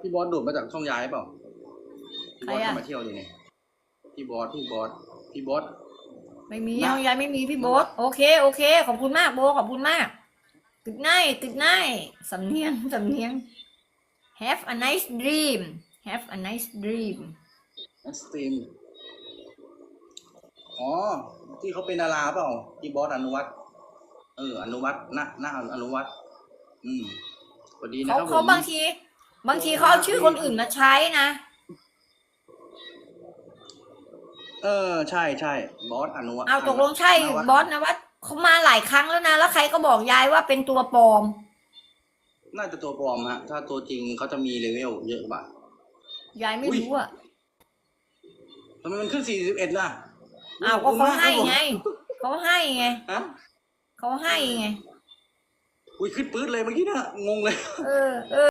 พี่บอสโดดมาจากช่องย้ายเปล่าพี่บอสใครอะ เข้ามาเที่ยวอยู่นี่พี่บอสพี่บอสพี่บอส ไม่มีนะห้องยายไม่มีพี่โบ๊ทโอเคโอเค ขอบคุณมากโบขอบคุณมากตึกง่ายตึกง่ายสำเนียงสำเนียง have a nice dream have a nice dream นักสตรีมอ๋อ ที่เขาเป็นดาราเปล่าพี่บอสอนุวัฒน์เออ อนุวัฒน์ณณอนุวัฒน์อืมสวัสดีนะเขาครับเขาผมบางที บางทีเขาเอาชื่อคนอื่นมาใช้นะ เออ ใช่ใช่บอสอนุวัฒน์เอาตกลงใช่นวัฒน์บอสนะว่าเขามาหลายครั้งแล้วนะ แล้วใครก็บอกยายว่าเป็นตัวปลอม น่าจะตัวปลอมฮะ ถ้าตัวจริงเขาจะมีเลเวลเยอะกว่ายายไม่อุ๊ยรู้อะทำไมมันขึ้น41ล่ะอ้าวก็เขาให้ไงเขาให้ไงฮะเขาให้ไงอุ้ยขึ้นปื๊ดเลยเมื่อกี้นะงงเลย เออเออ